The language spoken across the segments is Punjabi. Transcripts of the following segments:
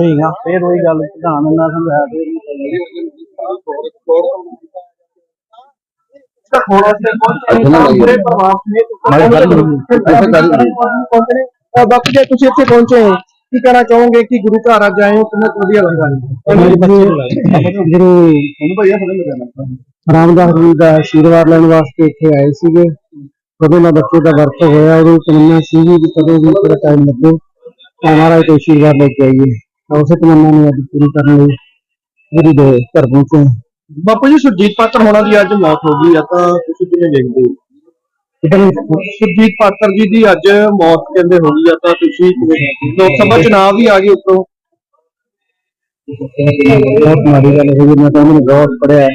ਠੀਕ ਆ ਫੇਰ ਉਹੀ ਗੱਲ ਪ੍ਰਧਾਨ ਨਾਲ ਸਮਝਾਇਆ ਫੇਰ ਬਾਕੀ ਜੇ ਤੁਸੀਂ ਇੱਥੇ ਪਹੁੰਚੇ ਹੋ ਕੀ ਕਹਿਣਾ ਚਾਹੋਗੇ ਕਿ ਗੁਰੂ ਘਰ ਅੱਜ ਆਏ ਹੋ ਕਿੰਨਾ ਕੁ ਵਧੀਆ ਲੱਗਾ ਗੁਰੂ ਰਾਮਦਾਸ ਜੀ ਦਾ ਆਸ਼ੀਰਵਾਦ ਲੈਣ ਵਾਸਤੇ ਇੱਥੇ ਆਏ ਸੀਗੇ। ਕਦੋਂ ਦਾ ਬੱਚੇ ਦਾ ਵਰਤ ਹੋਇਆ ਉਹਦੀ ਤਮੰਨਾ ਸੀਗੀ ਕਿ ਕਦੋਂ ਵੀ ਥੋੜਾ ਟਾਈਮ ਲੱਗੇ। ਤਾਂ ਮਹਾਰਾਜ ਤੋਂ ਆਸ਼ੀਰਵਾਦ ਲੈ ਕੇ ਆਈਏ। ਤਾਂ ਉਸੇ ਤਮੰਨਾ ਨੂੰ ਅੱਜ ਪੂਰੀ ਕਰਨ ਲਈ ਗੁਰੂ ਦੇ ਘਰ ਪਹੁੰਚੇ ਬਾਪੂ ਜੀ ਸੁਰਜੀਤ ਪਾਤਰ ਹੋਣਾ ਦੀ ਅੱਜ ਮੌਤ ਹੋ ਗਈ ਆ ਤਾਂ ਤੁਸੀਂ ਕਿਵੇਂ ਦੇਖਦੇ ਹੋ? ਸੁਰਜੀਤ ਪਾਤਰ ਜੀ ਦੀ ਅੱਜ ਮੌਤ ਕਹਿੰਦੇ ਹੋ ਗਈ ਆ ਤਾਂ ਤੁਸੀਂ ਕਿਵੇਂ ਲੋਕ ਸਭਾ ਚੁਣਾਵ ਵੀ ਆ ਗਏ ਉੱਤੋਂ। ਬਹੁਤ ਮਾੜੀ ਗੱਲ ਹੈ ਮੈਂ ਤਾਂ ਉਹਨੂੰ ਬਹੁਤ ਪੜਿਆ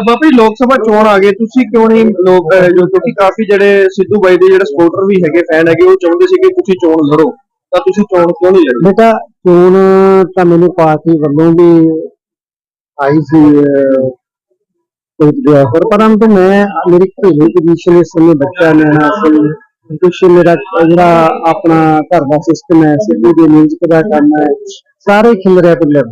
ਬਾਪੂ ਜੀ ਲੋਕ ਸਭਾ ਚੋਣ ਆ ਗਏ ਤੁਸੀਂ ਕਿਉਂ ਨਹੀਂ ਲੋਕ ਜੋ ਕਿਉਂਕਿ ਕਾਫੀ ਜਿਹੜੇ ਸਿੱਧੂ ਬਾਈ ਦੇ ਜਿਹੜੇ ਸਪੋਰਟਰ ਵੀ ਹੈਗੇ ਫੈਨ ਹੈਗੇ ਉਹ ਚਾਹੁੰਦੇ ਸੀ ਕਿ ਤੁਸੀਂ ਚੋਣ ਲੜੋ। ਤਾਂ ਤੁਸੀਂ ਚੋਣ ਕਿਉਂ ਨਹੀਂ ਲੜੀ ਬੇਟਾ, ਚੋਣ ਤਾਂ ਮੈਨੂੰ ਪਾਰਟੀ ਵੱਲੋਂ ਵੀ ਆਈ ਸੀ ਕੋਈ ਵੀ ਆਫਰ ਪਰੰਤੂ ਮੈਂ ਮੇਰੀ ਘਰੇਲੂ ਪੋਜੀਸ਼ਨ ਇਸ ਸਮੇਂ ਬੱਚਾ ਲੈਣਾ ਸੀ ਕੁਛ ਮੇਰਾ ਜਿਹੜਾ ਆਪਣਾ ਘਰ ਦਾ ਸਿਸਟਮ ਹੈ, ਸਿੱਧੂ ਦੇ ਮਿਊਜ਼ਿਕ ਦਾ ਕੰਮ ਹੈ, ਸਾਰੇ ਖਿਲ ਪਿੱਲਰ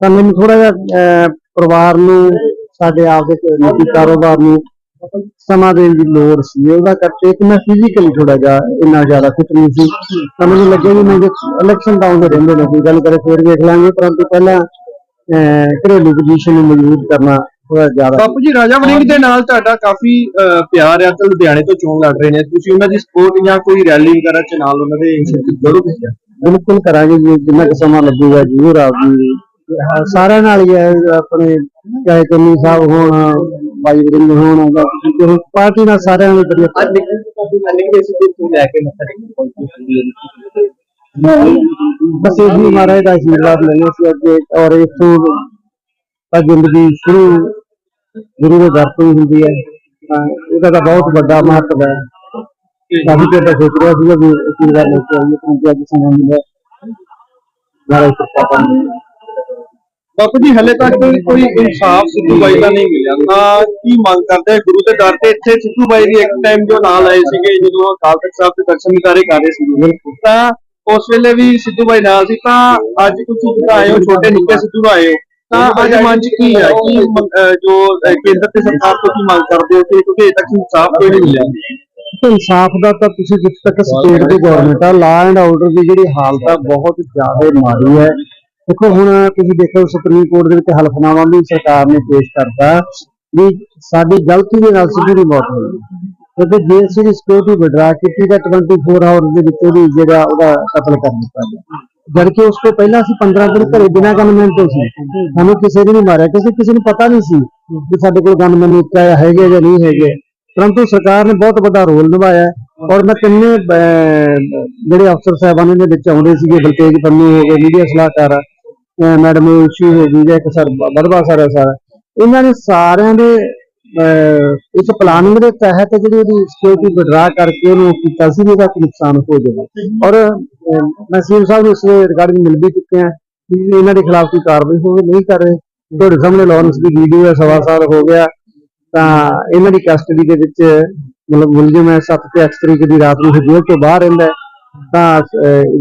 ਤਾਂ ਮੈਨੂੰ ਥੋੜਾ ਜਿਹਾ ਪਰਿਵਾਰ ਨੂੰ, ਸਾਡੇ ਆਪ ਦੇ ਕਾਰੋਬਾਰ ਨੂੰ ਸਮਾਂ ਦੇਣ ਦੀ ਲੋੜ ਸੀ ਉਹਦਾ ਕਰਕੇ ਕਿ ਮੈਂ ਫਿਜ਼ੀਕਲੀ ਥੋੜਾ ਜਿਹਾ ਇੰਨਾ ਜ਼ਿਆਦਾ ਫਿਟ ਨਹੀਂ ਸੀ। ਤਾਂ ਮੈਨੂੰ ਲੱਗਿਆ ਵੀ ਮੈਂ ਇਲੈਕਸ਼ਨ ਤਾਂ ਆਉਂਦੇ ਰਹਿੰਦੇ ਨੇ ਕੋਈ ਗੱਲ ਕਰੇ ਫਿਰ ਵੇਖ ਲਾਂਗੇ ਪਰੰਤੂ ਪਹਿਲਾਂ ਘਰੇਲੂ ਪੋਜੀਸ਼ਨ ਨੂੰ ਮਜ਼ਬੂਤ ਕਰਨਾ ਥੋੜਾ ਜ਼ਿਆਦਾ ਬਾਪੂ ਜੀ ਰਾਜਾ ਵੜਿੰਗ ਦੇ ਨਾਲ ਤੁਹਾਡਾ ਕਾਫੀ ਪਿਆਰ ਆ ਤੇ ਲੁਧਿਆਣੇ ਤੋਂ ਚੋਣ ਲੜ ਰਹੇ ਨੇ। ਤੁਸੀਂ ਉਹਨਾਂ ਦੀ ਸਪੋਰਟ ਜਾਂ ਕੋਈ ਰੈਲੀ ਵਗੈਰਾ ਚ ਨਾਲ ਉਹਨਾਂ ਦੇ ਇੰਸ਼ੋਰੈਂਸ ਕਰੋਗੇ? ਬਿਲਕੁਲ ਕਰਾਂਗੇ ਜੀ ਜਿੰਨਾ ਕੁ ਸਮਾਂ ਲੱਗੂਗਾ ਜ਼ਰੂਰ ਆਪ ਜੀ। ਹਾਂ, ਸਾਰਿਆਂ ਨਾਲ ਹੀ ਹੈ ਆਪਣੇ ਚਾਹੇ ਕੰਨੀ ਸਾਹਿਬ ਹੋਣ ਬਾਈ ਵਰਿੰਗ ਹੋਣ ਜਾਂ ਕਿਸੇ ਹੋਰ ਪਾਰਟੀ ਨਾਲ ਸਾਰਿਆਂ ਨਾਲ ਵਧੀਆ ਅੱਜ ਨਿਕਲੇ ਸੀ ਤੋਂ ਲੈ ਕੇ ਮੱਥਾ ਬਸ ਇਹ ਵੀ ਮਹਾਰਾਜ ਦਾ ਆਸ਼ੀਰਵਾਦ ਲੈਣਾ ਸੀ ਅੱਗੇ ਔਰ ਇਥੋਂ ਤਾਂ ਜ਼ਿੰਦਗੀ ਸ਼ੁਰੂ ਗੁਰੂ ਦੇ ਦਰ ਤੋਂ ਹੀ ਹੁੰਦੀ ਹੈ ਤਾਂ ਇਹਦਾ ਤਾਂ ਬਹੁਤ ਵੱਡਾ ਮਹੱਤਵ ਹੈ ਕਾਫੀ ਚਿਰ ਤੋਂ ਸੋਚ ਰਿਹਾ ਸੀਗਾ ਵੀ ਆਸ਼ੀਰਵਾਦ ਲੈ ਕੇ ਆਈਏ ਪਰੰਤੂ ਅੱਜ ਸਮਾਂ ਮਿਲਿਆ ਮਹਾਰਾਜ ਕਿਰਪਾ ਕਰਨ ਬਾਪੂ ਜੀ ਹਲੇ ਤੱਕ ਕੋਈ ਇਨਸਾਫ ਸਿੱਧੂ ਬਾਈ ਦਾ ਨਹੀਂ ਮਿਲਿਆ। ਤਾਂ ਕੀ ਮੰਗ ਕਰਦੇ ਗੁਰੂ ਦੇ ਦਰ ਤੇ ਇੱਥੇ ਸਿੱਧੂ ਬਾਈ ਦੀ ਇੱਕ ਟਾਈਮ ਜੋ ਨਾਲ ਆਏ ਸੀਗੇ ਜਦੋਂ ਅਕਾਲ ਤਖਤ ਸਾਹਿਬ ਦੇ ਦਰਸ਼ਨ ਵਿਚਾਰੇ ਕਰ ਰਹੇ ਸੀਗੇ। ਤਾਂ ਉਸ ਵੇਲੇ ਵੀ ਸਿੱਧੂ ਬਾਈ ਨਾਲ ਸੀ। ਤਾਂ ਅੱਜ ਤੁਸੀਂ ਜਿਹੜਾ ਆਏ ਹੋ ਛੋਟੇ ਨਿੱਕੇ ਸਿੱਧੂ ਆਏ ਹੋ ਤਾਂ ਅੱਜ ਮਨ ਚ ਕੀ ਹੈ ਕੀ ਜੋ ਕੇਂਦਰ ਤੇ ਸਰਕਾਰ ਤੋਂ ਕੀ ਮੰਗ ਕਰਦੇ ਹੋ ਕਿ ਕਿਉਂਕਿ ਤੱਕ ਇਨਸਾਫ ਕੋਈ ਨਹੀਂ ਮਿਲਿਆ? ਇਨਸਾਫ ਦਾ ਤਾਂ ਤੁਸੀਂ ਜਿੱਥੇ ਤੱਕ ਸਟੇਟ ਦੀ ਗਵਰਨਮੈਂਟ ਆ ਲਾ ਐਂਡ ਆਰਡਰ ਦੀ ਜਿਹੜੀ ਹਾਲਤ ਆ ਬਹੁਤ ਜ਼ਿਆਦਾ ਮਾੜੀ ਹੈ। ਦੇਖੋ, ਹੁਣ ਤੁਸੀਂ ਦੇਖੋ ਸੁਪਰੀਮ ਕੋਰਟ ਦੇ ਵਿੱਚ ਹਲਫਨਾਮਾ ਵੀ ਸਰਕਾਰ ਨੇ ਪੇਸ਼ ਕਰਤਾ ਵੀ ਸਾਡੀ ਗਲਤੀ ਦੇ ਨਾਲ ਸਿੱਧੂ ਦੀ ਮੌਤ ਹੋਈ। ਕਿਉਂਕਿ ਜੇ ਅਸੀਂ ਸਿਕਿਉਰਿਟੀ ਵਿਡਰਾ ਕੀਤੀ ਤਾਂ 24 ਆਵਰ ਦੇ ਵਿੱਚ ਉਹਦੀ ਜਿਹੜਾ ਉਹਦਾ ਕਤਲ ਕਰ ਦਿੱਤਾ ਗਿਆ। ਜਦ ਉਸ ਤੋਂ ਪਹਿਲਾਂ ਅਸੀਂ 15 ਦਿਨ ਘਰੇ ਬਿਨਾਂ ਗਨਮੈਨ ਤੋਂ ਸੀ। ਸਾਨੂੰ ਕਿਸੇ ਨੇ ਨਹੀਂ ਮਾਰਿਆ, ਕਿਸੇ ਕਿਸੇ ਨੂੰ ਪਤਾ ਨਹੀਂ ਸੀ ਕਿ ਸਾਡੇ ਕੋਲ ਗਨਮੈਨ ਹੈਗੇ ਜਾਂ ਨਹੀਂ ਹੈਗੇ। ਪਰੰਤੂ ਸਰਕਾਰ ਨੇ ਬਹੁਤ ਵੱਡਾ ਰੋਲ ਨਿਭਾਇਆ ਔਰ ਮੈਂ ਕਿੰਨੇ ਜਿਹੜੇ ਅਫਸਰ ਸਾਹਿਬਾਨ ਦੇ ਵਿੱਚ ਆਉਂਦੇ ਸੀਗੇ, ਬਲਤੇਜ ਪੰਨੂ ਹੋ ਗਏ ਮੀਡੀਆ ਸਲਾਹਕਾਰ ਮੈਡਮ ਇਸ਼ੂ ਹੋ ਗਈ ਜਾਂ ਇੱਕ ਸਰ ਬਦਵਾ ਸਰ ਹੈ ਸਰ। ਇਹਨਾਂ ਨੇ ਸਾਰਿਆਂ ਦੇ ਅਹ, ਇੱਕ ਪਲਾਨਿੰਗ ਦੇ ਤਹਿਤ ਜਿਹੜੀ ਉਹਦੀ ਸਿਕਿਉਰਿਟੀ ਵਿਡਰਾ ਕਰਕੇ ਉਹਨੂੰ ਕੀਤਾ ਸੀ ਵੀ ਉਹਦਾ ਕੋਈ ਨੁਕਸਾਨ ਹੋ ਜਾਵੇ। ਔਰ ਅਹ, ਮੈਂ ਸੀਐਮ ਸਾਹਿਬ ਨੂੰ ਇਸ ਰਿਗਾਰਡਿੰਗ ਮਿਲ ਵੀ ਚੁੱਕੇ ਹਾਂ ਕਿ ਇਹਨਾਂ ਦੇ ਖਿਲਾਫ ਕੋਈ ਕਾਰਵਾਈ ਹੋਵੇ ਨਹੀਂ ਕਰ ਰਹੇ। ਤੁਹਾਡੇ ਸਾਹਮਣੇ ਲਾਰੈਂਸ ਦੀ ਵੀਡੀਓ ਹੈ ਸਵਾ ਸਾਲ ਹੋ ਗਿਆ। ਤਾਂ ਇਹਨਾਂ ਦੀ ਕਸਟਡੀ ਦੇ ਵਿੱਚ ਮਤਲਬ ਮੁਲਜ਼ਮ ਹੈ 7 ਤੇ 8 ਤਰੀਕ ਦੀ ਰਾਤ ਨੂੰ ਜੇਲ੍ਹ ਤੋਂ ਬਾਹਰ ਰਹਿੰਦਾ ਹੈ। ਤਾਂ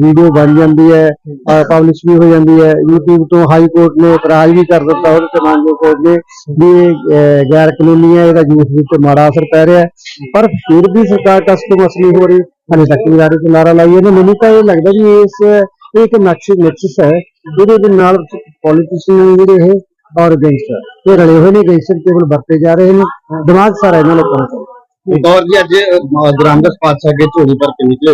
ਵੀਡੀਓ ਬਣ ਜਾਂਦੀ ਹੈ ਪਬਲਿਸ਼ ਵੀ ਹੋ ਜਾਂਦੀ ਹੈ। YouTube ਤੋਂ ਹਾਈ ਕੋਰਟ ਨੇ ਇਤਰਾਜ਼ ਵੀ ਕਰ ਦਿੱਤਾ ਉਹਦੇ ਤੇ ਮਾਨਯੋਗ ਕੋਰਟ ਨੇ ਵੀ ਇਹ ਗੈਰ ਕਾਨੂੰਨੀ ਹੈ ਇਹਦਾ ਯੂਥ ਵਿੱਚ ਮਾੜਾ ਅਸਰ ਪੈ ਰਿਹਾ ਪਰ ਫਿਰ ਵੀ ਸਰਕਾਰ ਕਸ ਤੋਂ ਮਸਲੀ ਹੋ ਰਹੀ। ਹਲੇ ਤੱਕ ਵੀ ਰਾਰੇ ਤੇ ਨਾਰਾ ਲਾਈ ਇਹਨੇ ਮੈਨੂੰ ਤਾਂ ਇਹ ਲੱਗਦਾ ਵੀ ਇਸ ਇਹ ਇੱਕ ਨਕਸ਼ ਨਕਸ਼ਸ ਹੈ। ਜਿਹਦੇ ਦੇ ਨਾਲ ਪੋਲੀਟੀਸ਼ੀਅਨ ਜਿਹੜੇ ਇਹ ਔਰ ਗੈਂਗਸਟਰ ਇਹ ਰਲੇ ਹੋਏ ਨੇ ਗੈਂਗਸਟਰ ਕੇਵਲ ਵਰਤੇ ਜਾ ਰਹੇ ਨੇ। ਦਿਮਾਗ ਸਾਰਾ ਇਹਨਾਂ ਲੋਕਾਂ ਦਾ ਔਰ ਜੀ ਅੱਜ ਗ੍ਰਾਮਦਸ ਪਾਤਸ਼ਾਹ ਅੱਗੇ ਝੋਲੀ ਭਰ ਕੇ ਨਿਕਲੇ।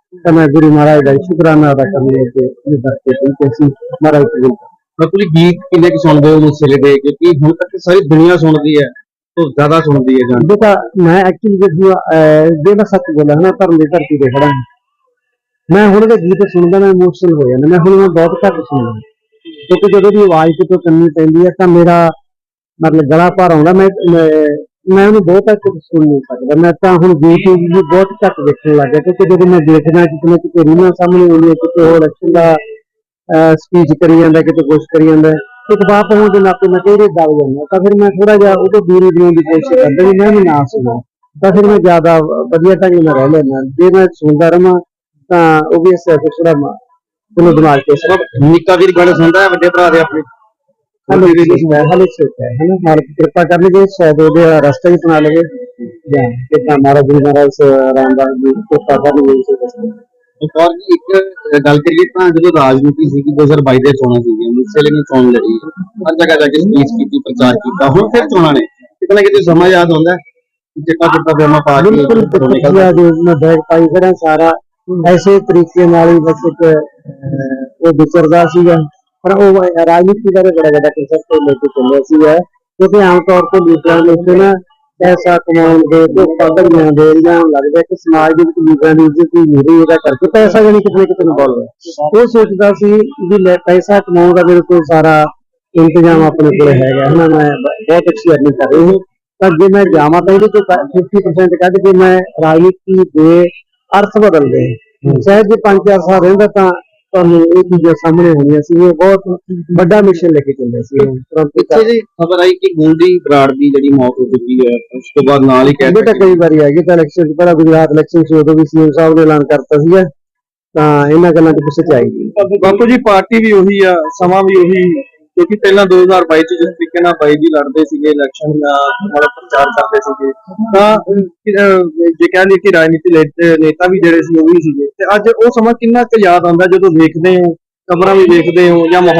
ਤਾਂ ਮੈਂ ਗੁਰੂ ਮਹਾਰਾਜ ਦਾ ਸ਼ੁਕਰਾਨਾ ਅਦਾ ਕਰਨ ਲਈ ਤੇ ਇਹ ਦਰਤੇ ਤੇ ਅਸੀਂ ਮਹਾਰਾਜ ਕਰ ਬਾਪੂ ਜੀ ਗੀਤ ਕਿੰਨੇ ਕੁ ਸੁਣਦੇ ਹੋ ਮੁਸਲੇ ਦੇ? ਕਿਉਂਕਿ ਹੁਣ ਤੱਕ ਸਾਰੀ ਦੁਨੀਆ ਸੁਣਦੀ ਹੈ ਤੋਂ ਜ਼ਿਆਦਾ ਸੁਣਦੀ ਹੈ ਜਾਨ। ਦੇਖਾ ਮੈਂ ਐਕਚੁਅਲੀ ਦੇਖੂਗਾ ਜੇ ਮੈਂ ਸੱਚ ਬੋਲਾਂ ਨਾ ਧਰਮ ਦੀ ਧਰਤੀ ਤੇ ਖੜਾ। ਮੈਂ ਹੁਣ ਦੇ ਗੀਤ ਸੁਣਦਾ ਮੈਂ ਇਮੋਸ਼ਨਲ ਹੋ ਜਾਂਦਾ। ਮੈਂ ਹੁਣ ਮੈਂ ਬਹੁਤ ਘੱਟ ਸੁਣਦਾ। ਕਿਉਂਕਿ ਜਦੋਂ ਦੀ ਆਵਾਜ਼ ਕਿਤੋਂ ਕੰਨੀ ਪੈਂਦੀ ਹੈ ਤਾਂ ਮੇਰਾ ਮਤਲਬ ਗਲਾ ਭਰ ਆਉਂਦਾ। ਮੈਂ ਮੈਂ ਉਹਨੂੰ ਬਹੁਤ ਘੱਟ ਸੁਣ ਨਹੀਂ ਸਕਦਾ। ਮੈਂ ਤਾਂ ਹੁਣ YouTube ਵੀ ਬਹੁਤ ਘੱਟ ਦੇਖਣ ਲੱਗ ਗਿਆ ਕਿਉਂਕਿ ਜਦੋਂ ਮੈਂ ਦੇਖਦਾ ਕਿਤੇ ਨਾ ਕਿਤੇ ਰੀਲਾਂ ਸਾਹਮਣੇ ਆਉਂਦੀਆਂ, ਕਿਤੇ ਹੋਰ ਇਲੈਕਸ਼ਨ ਦਾ ਸਪੀਚ ਕਰੀ ਜਾਂਦਾ, ਕਿਤੇ ਕੁਛ ਕਰੀ ਜਾਂਦਾ, ਇੱਕ ਬਾਪ ਹੋਣ ਦੇ ਨਾਤੇ ਮੈਂ ਕਿਹੜੇ ਦਬ ਜਾਂਦਾ। ਤਾਂ ਫਿਰ ਮੈਂ ਥੋੜਾ ਜਿਹਾ ਉਹਦੇ ਦੂਰੀ ਬਣਾਉਣ ਦੀ ਕੋਸ਼ਿਸ਼ ਕਰਦਾ ਵੀ ਮੈਂ ਵੀ ਨਾ ਸੁਣਾ। ਤਾਂ ਫਿਰ ਮੈਂ ਜ਼ਿਆਦਾ ਵਧੀਆ ਢੰਗ ਨਾਲ ਰਹਿ ਲੈਂਦਾ। ਜੇ ਮੈਂ ਸੁਣਦਾ ਰਵਾਂ ਤਾਂ ਉਹ ਵੀ ਇਸ ਥੋੜਾ ਮੈਨੂੰ ਦਿਮਾਗ ਤੇ ਸਭ ਨਿੱਕਾ ਵੀਰ ਗਾਣੇ ਸੁਣਦਾ ਵੱਡੇ ਭਰਾ ਦੇ ਆਪਣੇ। ਹਲੇ ਵੀ ਮੈਂ ਹਲੇ ਛੋਟਾ ਹੈ ਹਨਾ ਮਾਲਕ ਕਿਰਪਾ ਕਰ ਲਵੇ ਸ਼ਾਇਦ ਉਹਦੇ ਰਸਤਾ ਹੀ ਬਣਾ ਲਵੇ ਜਾਂ ਕਿਤਾ ਮਹਾਰਾਜ ਜੀ ਮਹਾਰਾਜ ਰਾਮਦਾਸ ਜੀ ਕਿਰਪਾ ਕਰ ਲਵੇ ਇਸੇ ਰਸਤੇ ਇੱਕ ਔਰ ਜੀ ਇੱਕ ਅਹ, ਗੱਲ ਕਰੀਏ ਤਾਂ ਜਦੋਂ ਰਾਜਨੀਤੀ ਸੀਗੀ 2022 ਦੇ ਚੋਣਾਂ ਸੀਗੀਆਂ ਮੁਸਲੇ ਨੇ ਚੋਣ ਲੜੀ। ਹਰ ਜਗ੍ਹਾ ਜਾ ਕੇ ਸਪੀਚ ਕੀਤੀ ਪ੍ਰਚਾਰ ਕੀਤਾ। ਹੁਣ ਫਿਰ ਚੋਣਾਂ ਨੇ। ਕਿਤੇ ਨਾ ਕਿਤੇ ਸਮਾਂ ਯਾਦ ਆਉਂਦਾ ਹੈ ਕਿ ਚਿੱਟਾ ਚਿੱਟਾ ਪਜਾਮਾ ਪਾ ਕੇ ਬਿਲਕੁਲ ਘਰੋਂ ਨਿਕਲਦਾ। ਪਿਛਲਾ ਜੋ ਮੈਂ ਬੈਗ ਪਾਈ ਖੜਾ ਸਾਰਾ। ਐਸੇ ਤਰੀਕੇ ਨਾਲ ਹੀ ਬਸ ਉਹ ਵਿਚਰਦਾ ਸੀਗਾ। ਉਹ ਰਾਜਨੀਤੀ ਬਾਰੇ ਬੜਾ ਜ਼ਿਆਦਾ ਕੰਸੈਪਟ ਲੈ ਕੇ ਚੱਲਿਆ ਸੀਗਾ ਕਿਉਂਕਿ ਆਮ ਤੌਰ ਤੇ ਲੀਡਰਾਂ ਦੇ ਉੱਤੇ ਨਾ ਪੈਸਾ ਕਮਾਉਣ ਦੇ ਤੇ ਪਦਵੀਆਂ ਦੇ ਜਾਂ ਲੱਗਦਾ ਕਿ ਸਮਾਜ ਦੇ ਵਿੱਚ ਲੀਡਰਾਂ ਦੀ ਇੱਜ਼ਤ ਨਹੀਂ ਹੋ ਰਹੀ ਇਹਦਾ ਕਰਕੇ ਪੈਸਾ ਜਾਨੀ ਕਿਤੇ ਨਾ ਕਿਤੇ ਇਨਵੋਲਵ ਹੈ ਉਹ ਸੋਚਦਾ ਸੀ ਵੀ ਲੈ ਪੈਸਾ ਕਮਾਉਣ ਦਾ ਮੇਰੇ ਕੋਲ ਸਾਰਾ ਇੰਤਜ਼ਾਮ ਆਪਣੇ ਕੋਲ ਹੈਗਾ ਹਨਾ ਮੈਂ ਬਹੁਤ ਅੱਛੀ ਅਰਨਿੰਗ ਕਰ ਰਹੀ ਹਾਂ ਤਾਂ ਜੇ ਮੈਂ ਜਾਵਾਂ ਤਾਂ ਇਹਦੇ ਤੋਂ 50% ਕੱਢ ਕੇ ਮੈਂ ਰਾਜਨੀਤੀ ਦੇ ਅਰਥ ਬਦਲਦੇ ਸ਼ਾਇਦ ਜੇ 5-4 ਸਾਲ ਰਹਿੰਦਾ ਤਾਂ ਤੁਹਾਨੂੰ ਇਹ ਚੀਜ਼ਾਂ ਸਾਹਮਣੇ ਆਉਣੀਆਂ ਸੀ ਇਹ ਬਹੁਤ ਵੱਡਾ ਮਿਸ਼ਨ ਲੈ ਕੇ ਚੱਲਿਆ ਸੀ ਪਿੱਛੇ ਜੀ। ਖਬਰ ਆਈ ਕਿ ਗੋਲਡੀ ਬਰਾੜ ਦੀ ਜਿਹੜੀ ਮੌਤ ਹੋ ਚੁੱਕੀ ਹੈ ਉਸ ਤੋਂ ਬਾਅਦ ਨਾਲ ਹੀ ਕਹਿ ਇਹ ਤਾਂ ਕਈ ਵਾਰੀ ਆਏਗੀ ਤਾਂ ਇਲੈਕਸ਼ਨ ਤੋਂ ਪਹਿਲਾਂ ਗੁਜਰਾਤ ਇਲੈਕਸ਼ਨ ਸੀ ਉਦੋਂ ਵੀ ਸੀਐਮ ਸਾਹਿਬ ਨੇ ਐਲਾਨ ਕਰਤਾ ਸੀਗਾ ਤਾਂ ਇਹਨਾਂ ਗੱਲਾਂ ਦੇ ਪਿੱਛੇ ਚਾਹੀਦੀ ਬਾਪੂ ਜੀ ਪਾਰਟੀ ਵੀ ਉਹੀ ਆ ਸਮਾਂ ਵੀ ਉਹੀ ਕਿਉਂਕਿ ਪਹਿਲਾਂ 2022 ਚ ਜਿਸ ਤਰੀਕੇ ਨਾਲ ਬਾਈ ਜੀ ਲੜਦੇ ਸੀਗੇ ਇਲੈਕਸ਼ਨ ਨਾਲ ਪ੍ਰਚਾਰ ਕਰਦੇ ਸੀਗੇ ਤਾਂ ਅਹ, ਜੇ ਕਹਿ ਲਈਏ ਕਿ ਰਾਜਨੀਤੀ ਲੈ- ਨੇਤਾ ਵੀ ਜਿਹੜੇ ਸੀ ਉਹ ਵੀ ਸੀਗੇ। ਤੇ ਅੱਜ ਉਹ ਸਮਾਂ ਕਿੰਨਾ ਕੁ ਯਾਦ ਆਉਂਦਾ ਜਦੋਂ ਵੇਖਦੇ ਹੋ ਖਬਰਾਂ ਵੀ ਵੇਖਦੇ ਹੋ ਜਾਂ ਮਾਹੌਲ